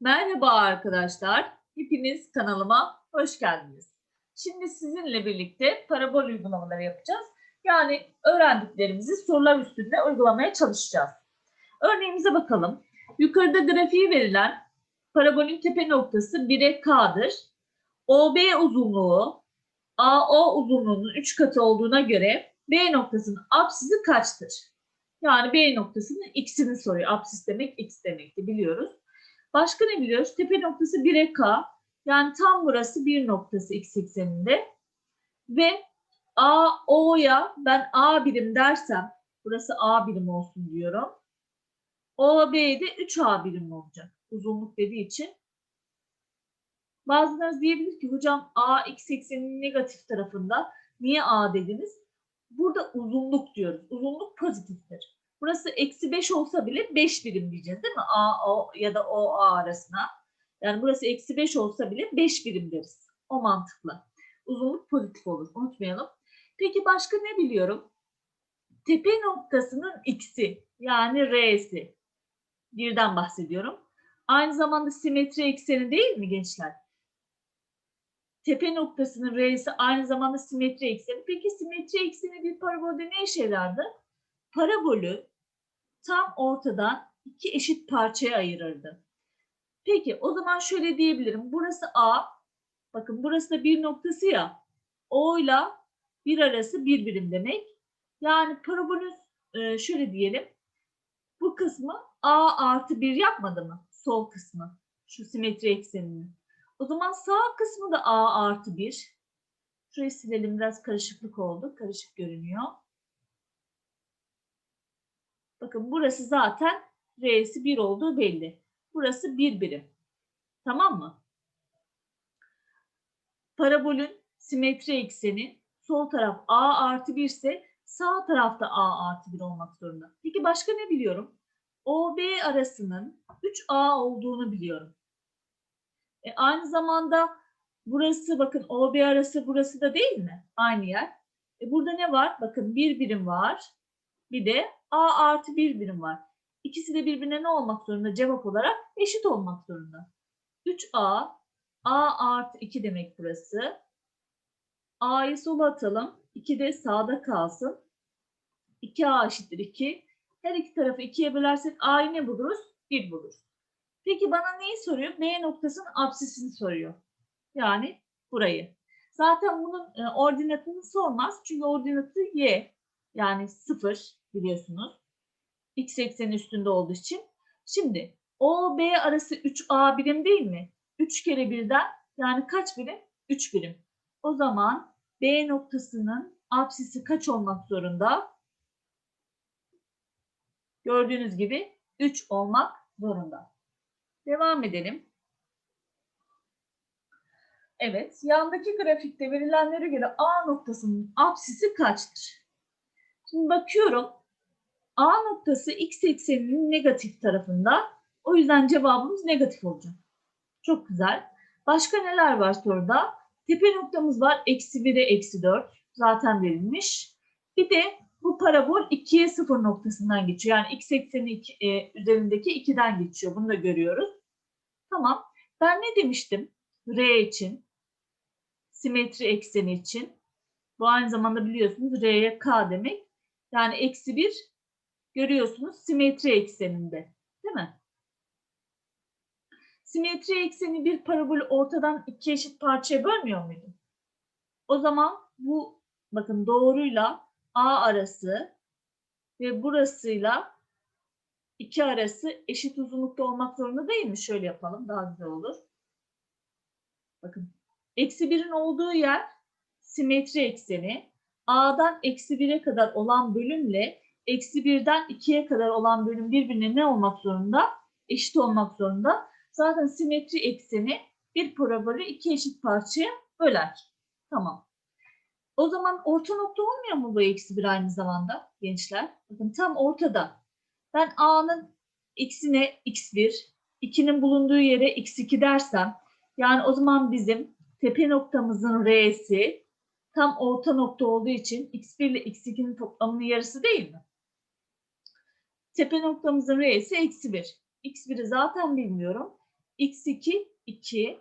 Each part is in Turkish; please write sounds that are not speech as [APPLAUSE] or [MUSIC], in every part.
Merhaba arkadaşlar. Hepiniz kanalıma hoş geldiniz. Şimdi sizinle birlikte parabol uygulamaları yapacağız. Yani öğrendiklerimizi sorular üstünde uygulamaya çalışacağız. Örneğimize bakalım. Yukarıda grafiği verilen parabolün tepe noktası 1'e K'dır. OB uzunluğu AO uzunluğunun 3 katı olduğuna göre B noktasının apsisi kaçtır? Yani B noktasının x'ini soruyor. Apsis demek x demekti biliyoruz. Başka ne biliyoruz? Tepe noktası 1'e K. Yani tam burası bir noktası x ekseninde. Ve A, O'ya ben A birim dersem, burası A birim olsun diyorum. O, B'de 3A birim olacak. Uzunluk dediği için. Bazılarınız diyebilir ki hocam A x ekseninin negatif tarafında. Niye A dediniz? Burada uzunluk diyoruz. Uzunluk pozitiftir. Burası eksi 5 olsa bile 5 birim diyeceğiz değil mi? A, O ya da O, A arasına. Yani burası eksi 5 olsa bile 5 birim deriz. O mantıkla. Uzunluk pozitif olur. Unutmayalım. Peki başka ne biliyorum? Tepe noktasının x'i yani r'si. Birden bahsediyorum. Aynı zamanda simetri ekseni değil mi gençler? Tepe noktasının r'si aynı zamanda simetri ekseni. Peki simetri ekseni bir parabolde ne işe yarardı? Parabolü tam ortadan iki eşit parçaya ayırırdı. Peki o zaman şöyle diyebilirim. Burası A. Bakın burası da bir noktası ya. O ile bir arası bir birim demek. Yani parabolün e, şöyle diyelim. Bu kısmı A artı bir yapmadı mı? Sol kısmı. Şu simetri eksenini. O zaman sağ kısmı da A artı bir. Şurayı silelim biraz karışıklık oldu. Karışık görünüyor. Bakın burası zaten R'si 1 olduğu belli. Burası 1 birim. Tamam mı? Parabolün simetri ekseni sol taraf A artı 1 ise sağ tarafta A artı 1 olmak zorunda. Peki başka ne biliyorum? OB arasının 3A olduğunu biliyorum. E aynı zamanda burası bakın OB arası burası da değil mi? Aynı yer. E burada ne var? Bakın bir birim var. Bir de A artı bir birim var. İkisi de birbirine ne olmak zorunda? Cevap olarak eşit olmak zorunda. 3A, A artı 2 demek burası. A'yı sola atalım. 2 de sağda kalsın. 2A eşittir 2. Her iki tarafı 2'ye bölersek A'yı ne buluruz? 1 buluruz. Peki bana neyi soruyor? B noktasının absisini soruyor. Yani burayı. Zaten bunun e, ordinatını sormaz. Çünkü ordinatı y. Yani 0 biliyorsunuz. X ekseni üstünde olduğu için. Şimdi O, B arası 3A birim değil mi? 3 kere 1'den yani kaç birim? 3 birim. O zaman B noktasının apsisi kaç olmak zorunda? Gördüğünüz gibi 3 olmak zorunda. Devam edelim. Evet, yandaki grafikte verilenlere göre A noktasının apsisi kaçtır? Şimdi bakıyorum. A noktası x ekseninin negatif tarafında. O yüzden cevabımız negatif olacak. Çok güzel. Başka neler var soruda? Tepe noktamız var. Eksi 1'e eksi 4. Zaten verilmiş. Bir de bu parabol 2'ye 0 noktasından geçiyor. Yani x ekseni e, üzerindeki 2'den geçiyor. Bunu da görüyoruz. Tamam. Ben ne demiştim? R için. Simetri ekseni için. Bu aynı zamanda biliyorsunuz R'ye K demek. Yani eksi 1 görüyorsunuz simetri ekseninde. Değil mi? Simetri ekseni bir parabolü ortadan iki eşit parçaya bölmüyor muydu? O zaman bu bakın doğruyla A arası ve burasıyla 2 arası eşit uzunlukta olmak zorunda değil mi? Şöyle yapalım daha güzel olur. Bakın eksi 1'in olduğu yer simetri ekseni. A'dan eksi 1'e kadar olan bölümle eksi 1'den 2'ye kadar olan bölüm birbirine ne olmak zorunda? Eşit olmak zorunda. Zaten simetri ekseni bir parabolü iki eşit parçaya böler. Tamam. O zaman orta nokta olmuyor mu bu eksi 1 aynı zamanda gençler? Bakın tam ortada. Ben A'nın x'ine x1, 2'nin bulunduğu yere x2 dersem yani o zaman bizim tepe noktamızın R'si tam orta nokta olduğu için x1 ile x2'nin toplamının yarısı değil mi? Tepe noktamızın R'si eksi 1. x1'i zaten bilmiyorum. x2 2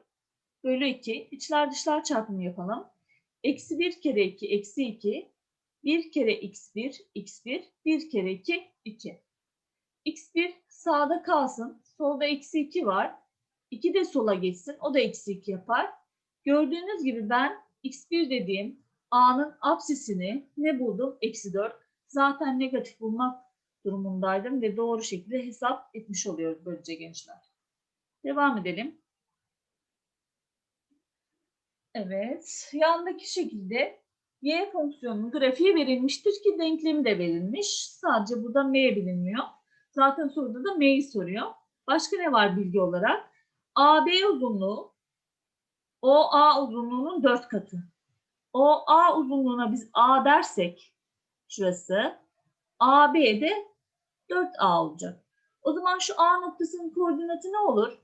bölü 2 içler dışlar çarpımı yapalım. Eksi 1 kere 2 eksi 2 1 kere x1 x1 1 kere 2 2. x1 sağda kalsın. Solda eksi 2 var. 2 de sola geçsin. O da eksi 2 yapar. Gördüğünüz gibi ben x1 dediğim a'nın apsisini ne buldum? Eksi 4. Zaten negatif bulmak durumundaydım ve doğru şekilde hesap etmiş oluyoruz böylece gençler. Devam edelim. Evet, yandaki şekilde y fonksiyonunun grafiği verilmiştir ki denklemi de verilmiş. Sadece burada m bilinmiyor. Zaten soruda da m'yi soruyor. Başka ne var bilgi olarak? AB uzunluğu OA uzunluğunun 4 katı. OA uzunluğuna biz A dersek şurası AB de 4A olacak. O zaman şu A noktasının koordinatı ne olur?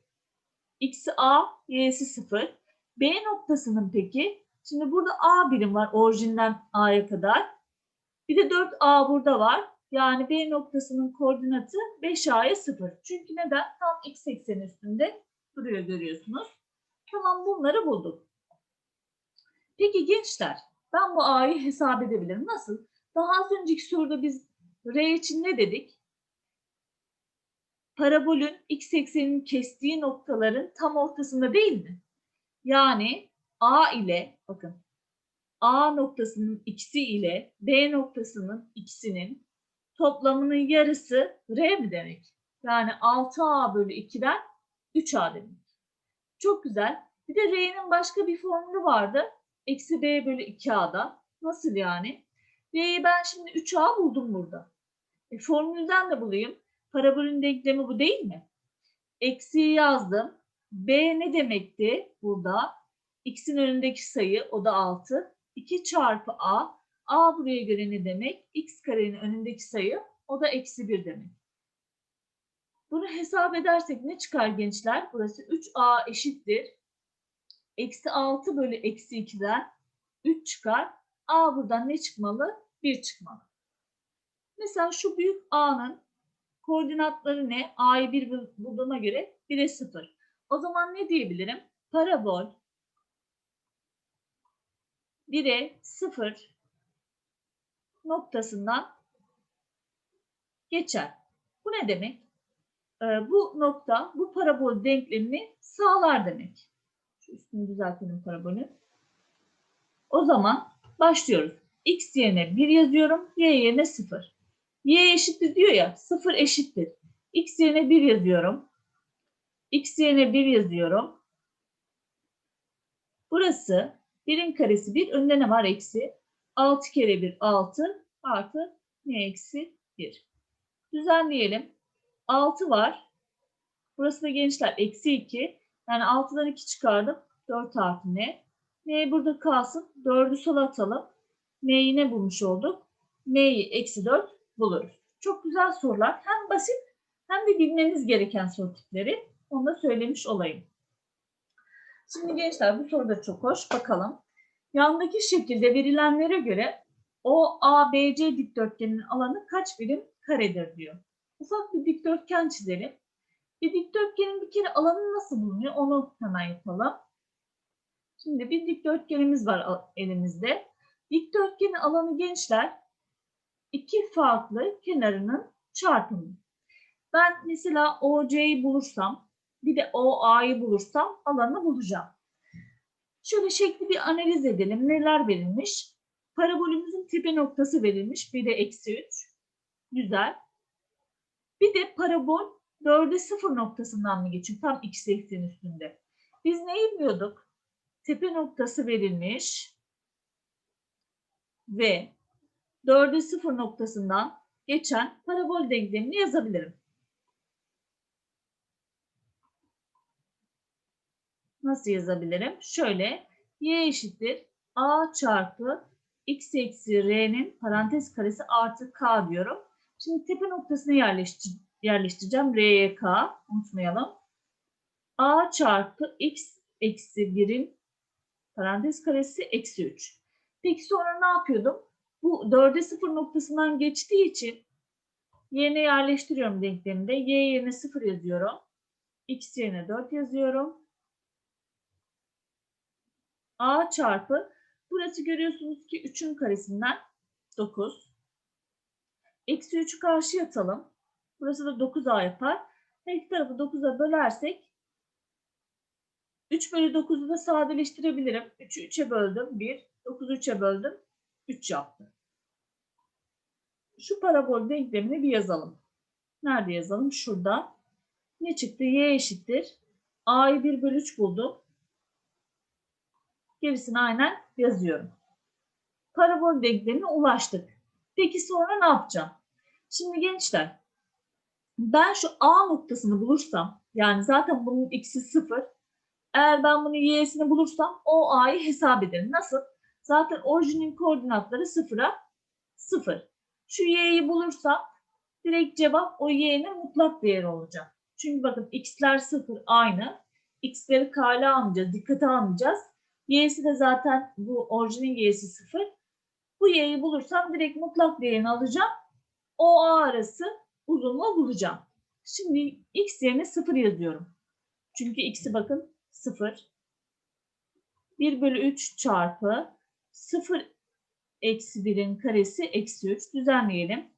X'i A, Y'si 0. B noktasının peki, şimdi burada A birim var orijinden A'ya kadar. Bir de 4A burada var. Yani B noktasının koordinatı 5A'ya 0. Çünkü neden? Tam X ekseni üstünde duruyor görüyorsunuz. Tamam bunları bulduk. Peki gençler, ben bu A'yı hesap edebilirim. Nasıl? Daha az önceki soruda biz R için ne dedik? Parabolün x ekseninin kestiği noktaların tam ortasında değil mi? Yani A ile bakın A noktasının x'i ile B noktasının x'inin toplamının yarısı R mi demek? Yani 6A bölü 2'den 3A demek. Çok güzel. Bir de R'nin başka bir formülü vardı. Eksi B bölü 2A'da. Nasıl yani? R'yi ben şimdi 3A buldum burada. E, formülden de bulayım. Parabolün denklemi bu değil mi? Eksiği yazdım. B ne demekti burada? X'in önündeki sayı o da 6. 2 çarpı A. A buraya göre ne demek? X karenin önündeki sayı o da eksi 1 demek. Bunu hesap edersek ne çıkar gençler? Burası 3A eşittir. Eksi 6 bölü eksi 2'den 3 çıkar. A buradan ne çıkmalı? 1 çıkmalı. Mesela şu büyük A'nın koordinatları ne? A'yı 1 bulduğuma göre 1'e 0. O zaman ne diyebilirim? Parabol 1'e 0 noktasından geçer. Bu ne demek? Ee, bu nokta bu parabol denklemini sağlar demek. Üstünü düzeltelim parabolü. O zaman başlıyoruz. X yerine 1 yazıyorum. Y yerine 0. Y eşittir diyor ya. 0 eşittir. X yerine 1 yazıyorum. X yerine 1 yazıyorum. Burası 1'in karesi 1. Önünde ne var? Eksi. 6 kere 1 6 artı ne eksi 1. Düzenleyelim. 6 var. Burası da gençler eksi 2. Yani 6'dan 2 çıkardım. 4 artı ne? N burada kalsın. 4'ü sola atalım. N'yi ne bulmuş olduk? N'yi eksi 4 buluruz. Çok güzel sorular. Hem basit hem de bilmeniz gereken soru tipleri. Onu da söylemiş olayım. Şimdi gençler bu soru da çok hoş. Bakalım. Yandaki şekilde verilenlere göre o ABC dikdörtgeninin alanı kaç birim karedir diyor. Ufak bir dikdörtgen çizelim. Bir dikdörtgenin bir kere alanı nasıl bulunuyor onu hemen yapalım. Şimdi bir dikdörtgenimiz var elimizde. Dikdörtgenin alanı gençler iki farklı kenarının çarpımı. Ben mesela OC'yi bulursam bir de OA'yı bulursam alanı bulacağım. Şöyle şekli bir analiz edelim. Neler verilmiş? Parabolümüzün tepe noktası verilmiş. Bir de eksi 3. Güzel. Bir de parabol 4'e 0 noktasından mı geçiyor? Tam x eksenin üstünde. Biz neyi biliyorduk? Tepe noktası verilmiş ve 4'e 0 noktasından geçen parabol denklemini yazabilirim. Nasıl yazabilirim? Şöyle y eşittir a çarpı x eksi r'nin parantez karesi artı k diyorum. Şimdi tepe noktasına yerleştir yerleştireceğim. R'ye unutmayalım. a çarpı x eksi 1'in parantez karesi eksi 3. Peki sonra ne yapıyordum? Bu 4'e 0 noktasından geçtiği için yerine yerleştiriyorum denkleminde. Y yerine 0 yazıyorum. x yerine 4 yazıyorum. a çarpı burası görüyorsunuz ki 3'ün karesinden 9. Eksi 3'ü karşıya atalım. Burası da 9a yapar. Her iki tarafı 9'a bölersek 3 bölü 9'u da sadeleştirebilirim. 3'ü 3'e böldüm. 1. 9'u 3'e böldüm. 3 yaptı. Şu parabol denklemini bir yazalım. Nerede yazalım? Şurada. Ne çıktı? Y eşittir. A'yı 1 bölü 3 buldum. Gerisini aynen yazıyorum. Parabol denklemine ulaştık. Peki sonra ne yapacağım? Şimdi gençler ben şu A noktasını bulursam yani zaten bunun x'i 0 eğer ben bunun y'sini bulursam o a'yı hesap ederim. Nasıl? Zaten orijinin koordinatları sıfıra sıfır. Şu y'yi bulursam direkt cevap o y'nin mutlak değeri olacak. Çünkü bakın x'ler sıfır aynı. x'leri kale almayacağız, dikkate almayacağız. y'si de zaten bu orijinin y'si sıfır. Bu y'yi bulursam direkt mutlak değerini alacağım. O a arası uzunluğu bulacağım. Şimdi x yerine sıfır yazıyorum. Çünkü x'i bakın 0. 1 bölü 3 çarpı 0 eksi 1'in karesi eksi 3. Düzenleyelim.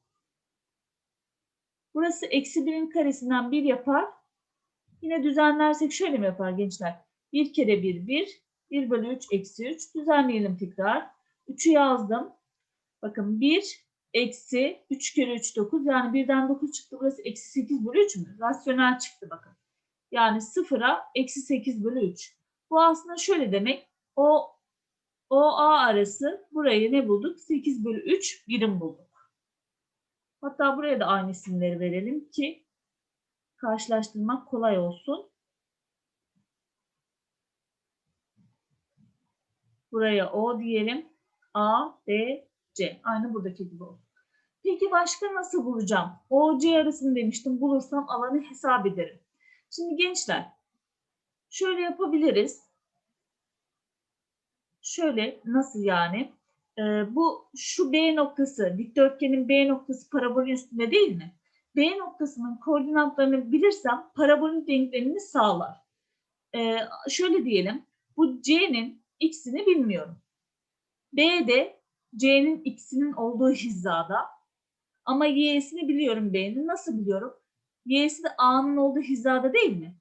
Burası eksi 1'in karesinden 1 yapar. Yine düzenlersek şöyle mi yapar gençler? 1 kere 1 1. 1 bölü 3 eksi 3. Düzenleyelim tekrar. 3'ü yazdım. Bakın 1 eksi 3 kere 3 9. Yani 1'den 9 çıktı. Burası eksi 8 bölü 3 mü? Rasyonel çıktı bakın. Yani 0'a eksi 8 bölü 3. Bu aslında şöyle demek. O OA arası burayı ne bulduk? 8 bölü 3 birim bulduk. Hatta buraya da aynı isimleri verelim ki karşılaştırmak kolay olsun. Buraya O diyelim. A, B, C. Aynı buradaki gibi olsun. Peki başka nasıl bulacağım? O, C arasını demiştim. Bulursam alanı hesap ederim. Şimdi gençler şöyle yapabiliriz. Şöyle nasıl yani? Ee, bu şu B noktası dikdörtgenin B noktası parabolün üstünde değil mi? B noktasının koordinatlarını bilirsem parabolün denklemini sağlar. Ee, şöyle diyelim. Bu C'nin x'ini bilmiyorum. B de C'nin x'inin olduğu hizada. Ama y'sini biliyorum B'nin. Nasıl biliyorum? Y'si de A'nın olduğu hizada değil mi?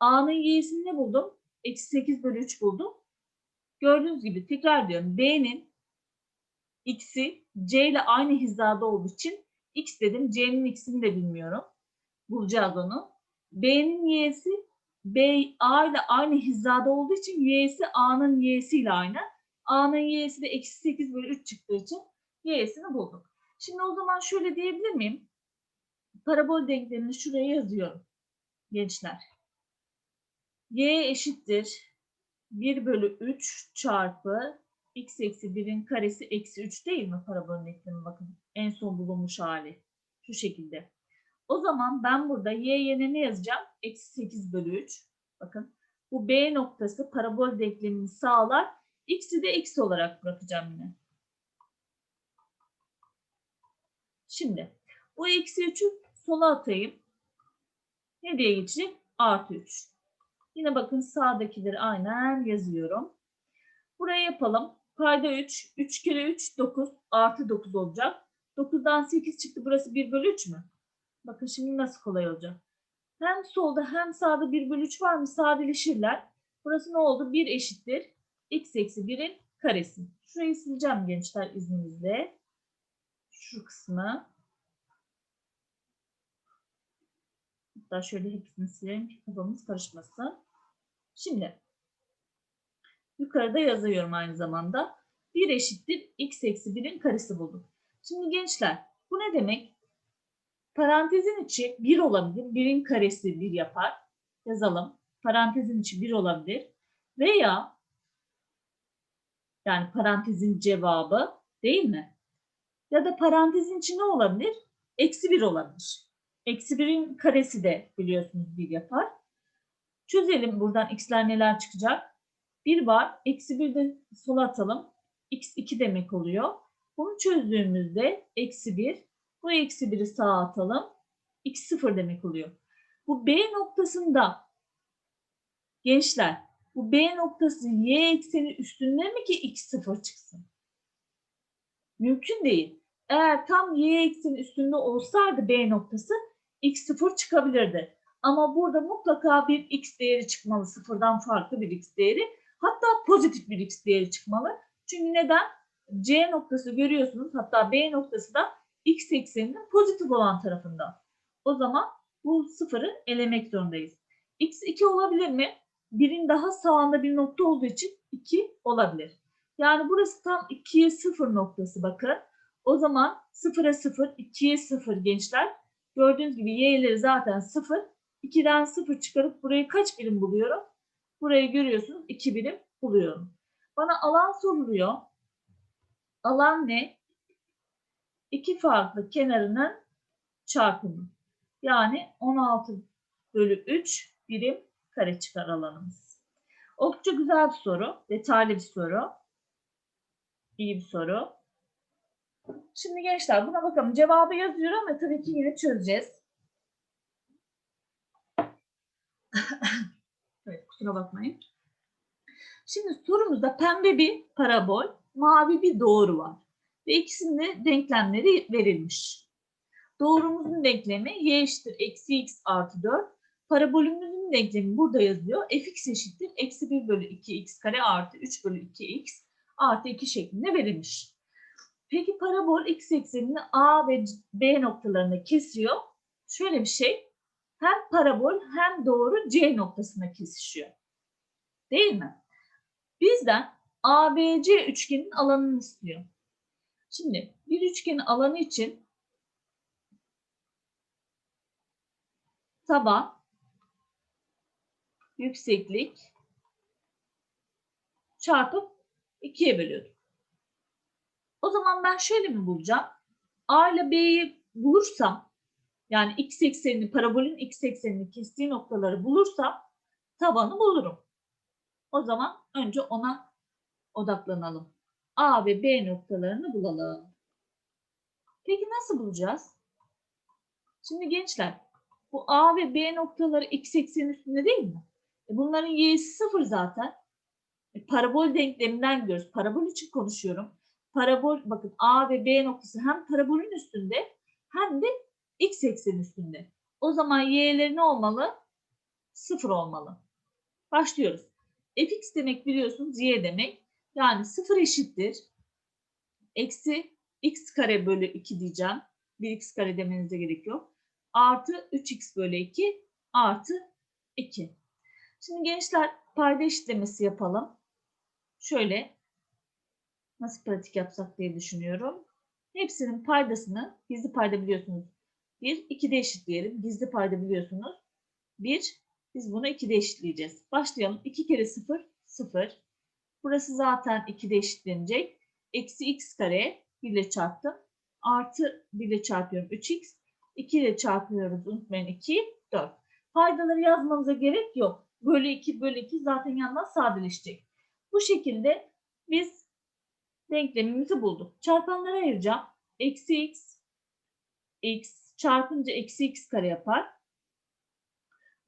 A'nın Y'sini ne buldum? Eksi 8 bölü 3 buldum. Gördüğünüz gibi tekrar diyorum. B'nin X'i C ile aynı hizada olduğu için X dedim. C'nin X'ini de bilmiyorum. Bulacağız onu. B'nin Y'si B, A ile aynı hizada olduğu için Y'si A'nın Y'si ile aynı. A'nın Y'si de eksi 8 bölü 3 çıktığı için Y'sini bulduk. Şimdi o zaman şöyle diyebilir miyim? parabol denklemini şuraya yazıyorum. Gençler. Y eşittir 1 bölü 3 çarpı x eksi 1'in karesi eksi 3 değil mi parabol denklemi bakın. En son bulunmuş hali. Şu şekilde. O zaman ben burada y yerine ne yazacağım? Eksi 8 bölü 3. Bakın bu B noktası parabol denklemini sağlar. X'i de x olarak bırakacağım yine. Şimdi bu eksi 3'ü sola atayım. Ne diye geçecek? Artı 3. Yine bakın sağdakileri aynen yazıyorum. Buraya yapalım. Payda 3. 3 kere 3 9. Artı 9 olacak. 9'dan 8 çıktı. Burası 1 bölü 3 mü? Bakın şimdi nasıl kolay olacak. Hem solda hem sağda 1 bölü 3 var mı? Sadeleşirler. Burası ne oldu? 1 eşittir. x eksi 1'in karesi. Şurayı sileceğim gençler izninizle. Şu kısmı. Hatta şöyle hepsini silelim ki kafamız karışmasın. Şimdi yukarıda yazıyorum aynı zamanda. 1 eşittir x eksi 1'in karesi buldum. Şimdi gençler bu ne demek? Parantezin içi 1 olabilir. 1'in karesi 1 yapar. Yazalım. Parantezin içi 1 olabilir. Veya yani parantezin cevabı değil mi? Ya da parantezin içi ne olabilir? Eksi 1 olabilir. Eksi 1'in karesi de biliyorsunuz 1 yapar. Çözelim buradan x'ler neler çıkacak. 1 var. Eksi 1 de sola atalım. x 2 demek oluyor. Bunu çözdüğümüzde eksi 1. Bu eksi 1'i sağa atalım. x 0 demek oluyor. Bu B noktasında Gençler bu B noktası y ekseni üstünde mi ki x sıfır çıksın? Mümkün değil. Eğer tam y ekseni üstünde olsaydı B noktası x sıfır çıkabilirdi. Ama burada mutlaka bir x değeri çıkmalı. Sıfırdan farklı bir x değeri. Hatta pozitif bir x değeri çıkmalı. Çünkü neden? C noktası görüyorsunuz. Hatta B noktası da x ekseninin pozitif olan tarafında. O zaman bu sıfırı elemek zorundayız. x 2 olabilir mi? Birin daha sağında bir nokta olduğu için 2 olabilir. Yani burası tam 2'ye 0 noktası bakın. O zaman 0'a 0, 2'ye 0 gençler. Gördüğünüz gibi y'leri zaten 0. 2'den 0 çıkarıp burayı kaç birim buluyorum? Burayı görüyorsunuz 2 birim buluyorum. Bana alan soruluyor. Alan ne? İki farklı kenarının çarpımı. Yani 16 bölü 3 birim kare çıkar alanımız. Oldukça güzel bir soru. Detaylı bir soru. İyi bir soru. Şimdi gençler buna bakalım. Cevabı yazıyor ama tabii ki yine çözeceğiz. [LAUGHS] evet kusura bakmayın. Şimdi sorumuzda pembe bir parabol, mavi bir doğru var. Ve ikisinin de denklemleri verilmiş. Doğrumuzun denklemi y eşittir eksi x artı 4. Parabolümüzün denklemi burada yazıyor. fx eşittir eksi 1 bölü 2x kare artı 3 bölü 2x artı 2 şeklinde verilmiş. Peki parabol x eksenini A ve B noktalarını kesiyor. Şöyle bir şey, hem parabol hem doğru C noktasına kesişiyor. Değil mi? Bizden ABC üçgenin alanını istiyor. Şimdi bir üçgenin alanı için taban, yükseklik çarpı 2'ye bölüyordum. O zaman ben şöyle mi bulacağım? A ile B'yi bulursam yani x eksenini, parabolün x eksenini kestiği noktaları bulursam tabanı bulurum. O zaman önce ona odaklanalım. A ve B noktalarını bulalım. Peki nasıl bulacağız? Şimdi gençler bu A ve B noktaları x ekseni üstünde değil mi? E bunların y'si sıfır zaten. E parabol denkleminden gidiyoruz. Parabol için konuşuyorum. Parabol bakın A ve B noktası hem parabolün üstünde hem de x eksenin üstünde. O zaman y'leri ne olmalı? Sıfır olmalı. Başlıyoruz. fx demek biliyorsunuz y demek. Yani 0 eşittir. Eksi x kare bölü 2 diyeceğim. 1x kare demenize gerek yok. Artı 3x bölü 2 artı 2. Şimdi gençler payda eşitlemesi yapalım. Şöyle nasıl pratik yapsak diye düşünüyorum. Hepsinin paydasını gizli payda biliyorsunuz. 1, 2'de eşitleyelim. Gizli payda biliyorsunuz. 1, biz bunu 2'de eşitleyeceğiz. Başlayalım. 2 kere 0, 0. Burası zaten 2'de eşitlenecek. Eksi x kare 1 ile çarptım. Artı 1 ile çarpıyorum 3x. 2 ile çarpıyoruz unutmayın 2, 4. Paydaları yazmamıza gerek yok. Bölü 2 bölü 2 zaten yandan sadeleşecek. Bu şekilde biz denklemimizi bulduk. Çarpanlara ayıracağım. Eksi x, x çarpınca eksi x kare yapar.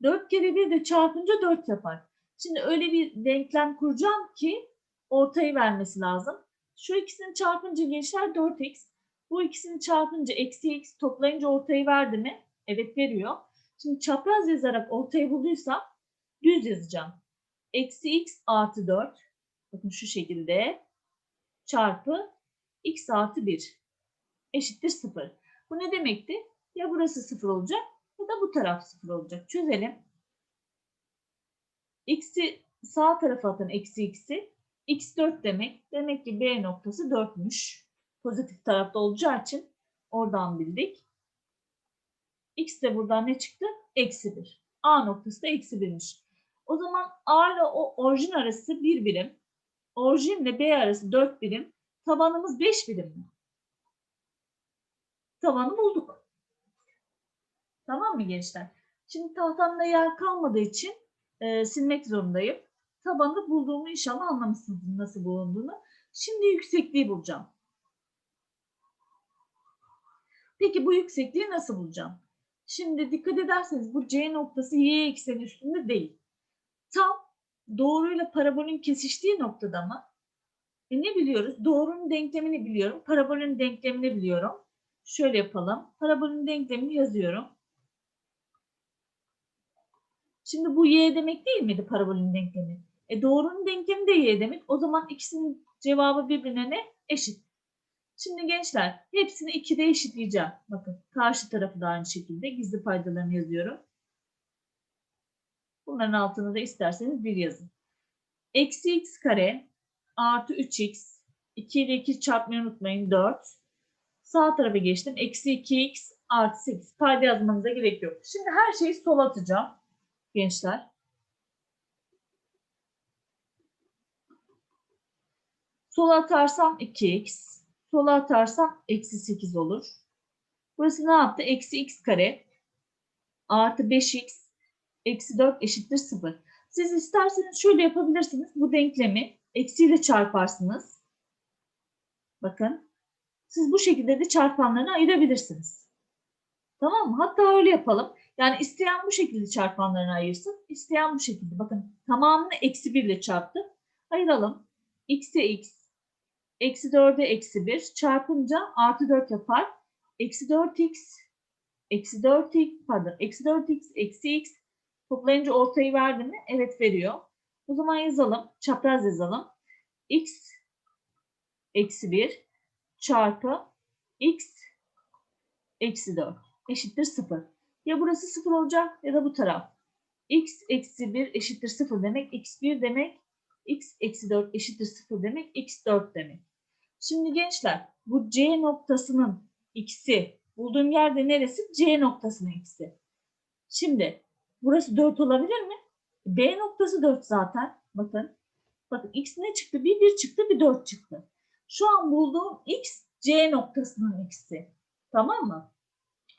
4 kere 1 de çarpınca 4 yapar. Şimdi öyle bir denklem kuracağım ki ortayı vermesi lazım. Şu ikisini çarpınca gençler 4x. Bu ikisini çarpınca eksi x toplayınca ortayı verdi mi? Evet veriyor. Şimdi çapraz yazarak ortayı bulduysam düz yazacağım. Eksi x artı 4. Bakın şu şekilde. Çarpı x artı 1 eşittir 0. Bu ne demekti? Ya burası 0 olacak ya da bu taraf 0 olacak. Çözelim. X'i sağ tarafa atın eksi x'i. X 4 demek. Demek ki B noktası 4'müş. Pozitif tarafta olacağı için oradan bildik. X de buradan ne çıktı? Eksi 1. A noktası da eksi 1'miş. O zaman A ile o orijin arası 1 birim. Orijin ile B arası 4 birim. Tabanımız 5 birim mi? Tabanı bulduk. Tamam mı gençler? Şimdi tahtamda yer kalmadığı için e, silmek zorundayım. Tabanı bulduğumu inşallah anlamışsınız nasıl bulunduğunu. Şimdi yüksekliği bulacağım. Peki bu yüksekliği nasıl bulacağım? Şimdi dikkat ederseniz bu C noktası Y ekseni üstünde değil. Tam doğruyla parabolün kesiştiği noktada mı? E ne biliyoruz? Doğrunun denklemini biliyorum. Parabolün denklemini biliyorum. Şöyle yapalım. Parabolün denklemini yazıyorum. Şimdi bu y demek değil miydi parabolün denklemi? E doğrunun denklemi de y demek. O zaman ikisinin cevabı birbirine ne? Eşit. Şimdi gençler hepsini 2'de eşitleyeceğim. Bakın karşı tarafı da aynı şekilde gizli paydalarını yazıyorum. Bunların altına da isterseniz bir yazın. Eksi x kare artı 3x 2 ile 2 çarpmayı unutmayın 4. Sağ tarafa geçtim. Eksi 2x artı 8. Payda yazmanıza gerek yok. Şimdi her şeyi sola atacağım gençler. Sola atarsam 2x. Sola atarsam eksi 8 olur. Burası ne yaptı? Eksi x kare artı 5x eksi 4 eşittir 0. Siz isterseniz şöyle yapabilirsiniz. Bu denklemi eksiyle çarparsınız. Bakın. Siz bu şekilde de çarpanlarını ayırabilirsiniz. Tamam mı? Hatta öyle yapalım. Yani isteyen bu şekilde çarpanlarını ayırsın. isteyen bu şekilde. Bakın tamamını eksi 1 ile çarptı. Ayıralım. x'e x, eksi 4'e eksi 1 çarpınca artı 4 yapar. Eksi 4x, eksi 4x, pardon, eksi 4x, eksi x toplayınca ortayı verdi mi? Evet veriyor. O zaman yazalım. Çapraz yazalım. x eksi 1 çarpı x eksi 4 eşittir 0. Ya burası 0 olacak ya da bu taraf. x eksi 1 eşittir 0 demek. x1 demek. x eksi 4 eşittir 0 demek. x4 demek. Şimdi gençler bu c noktasının x'i bulduğum yerde neresi? c noktasının x'i. Şimdi burası 4 olabilir mi? B noktası 4 zaten. Bakın. Bakın x ne çıktı? Bir 1 çıktı, bir 4 çıktı. Şu an bulduğum x C noktasının x'i. Tamam mı?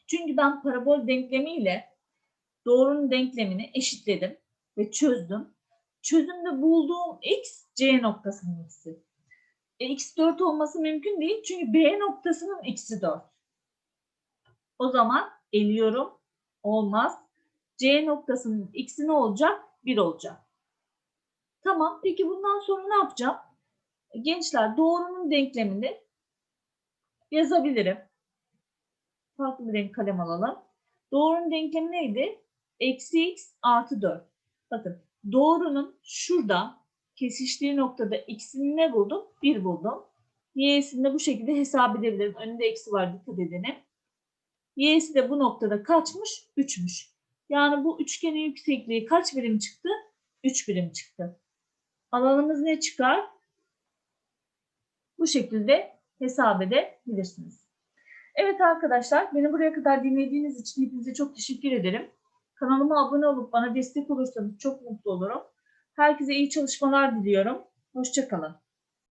Çünkü ben parabol denklemiyle doğrunun denklemini eşitledim ve çözdüm. Çözümde bulduğum x C noktasının x'i. E, x 4 olması mümkün değil çünkü B noktasının x'i 4. O zaman eliyorum. Olmaz. C noktasının x'i ne olacak? 1 olacak. Tamam. Peki bundan sonra ne yapacağım? Gençler doğrunun denklemini yazabilirim. Farklı bir renk kalem alalım. Doğrunun denklemi neydi? Eksi x artı 4. Bakın doğrunun şurada kesiştiği noktada x'ini ne buldum? 1 buldum. Y'sini de bu şekilde hesap edebilirim. Önünde eksi var dikkat edelim. Y'si de bu noktada kaçmış? 3'müş. Yani bu üçgenin yüksekliği kaç birim çıktı? 3 birim çıktı. Alanımız ne çıkar? Bu şekilde hesap edebilirsiniz. Evet arkadaşlar beni buraya kadar dinlediğiniz için hepinize çok teşekkür ederim. Kanalıma abone olup bana destek olursanız çok mutlu olurum. Herkese iyi çalışmalar diliyorum. Hoşçakalın.